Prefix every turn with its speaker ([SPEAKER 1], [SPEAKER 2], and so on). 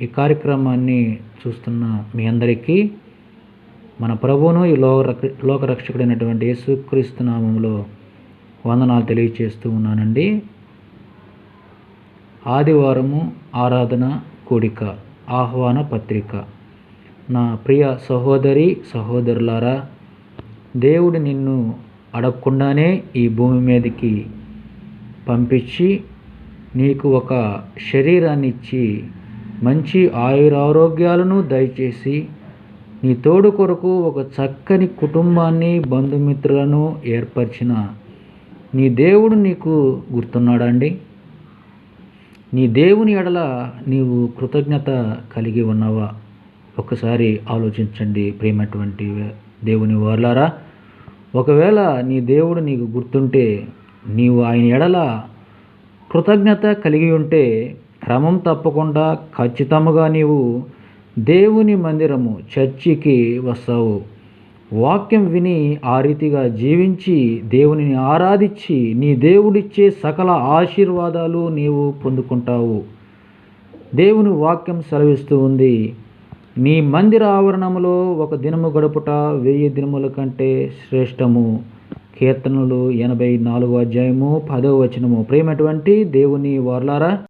[SPEAKER 1] ఈ కార్యక్రమాన్ని చూస్తున్న మీ అందరికీ మన ప్రభువును ఈ లోక లోకరక్షకుడైనటువంటి యేసుక్రీస్తు నామంలో వందనాలు తెలియచేస్తూ ఉన్నానండి. ఆదివారము ఆరాధన కూడిక ఆహ్వాన పత్రిక. నా ప్రియ సహోదరి సహోదరులారా దేవుడు నిన్ను అడగకుండానే ఈ భూమి మీదకి పంపించి నీకు ఒక శరీరాన్ని ఇచ్చి మంచి ఆయురారోగ్యాలను దయచేసి నీ తోడు కొరకు ఒక చక్కని కుటుంబాన్ని బంధుమిత్రులను ఏర్పరిచిన నీ దేవుడు నీకు గుర్తున్నాడండి. నీ దేవుని ఎడల నీవు కృతజ్ఞత కలిగి ఉన్నావా? ఒకసారి ఆలోచించండి ప్రేమటువంటి దేవుని వార్లారా. ఒకవేళ నీ దేవుడు నీకు గుర్తుంటే నీవు ఆయన ఎడల కృతజ్ఞత కలిగి ఉంటే క్రమం తప్పకుండా ఖచ్చితముగా నీవు దేవుని మందిరము చర్చికి వస్తావు. వాక్యం విని ఆ రీతిగా జీవించి దేవునిని ఆరాధించి నీ దేవుడిచ్చే సకల ఆశీర్వాదాలు నీవు పొందుకుంటావు. దేవుని వాక్యం సెలవిస్తూ ఉంది నీ మందిర ఆవరణములో ఒక దినము గడుపుట వెయ్యి దినముల కంటే శ్రేష్టము. కీర్తనలు ఎనభై నాలుగో అధ్యాయము పదవ వచనము. ప్రేమటువంటి దేవుని వార్లారా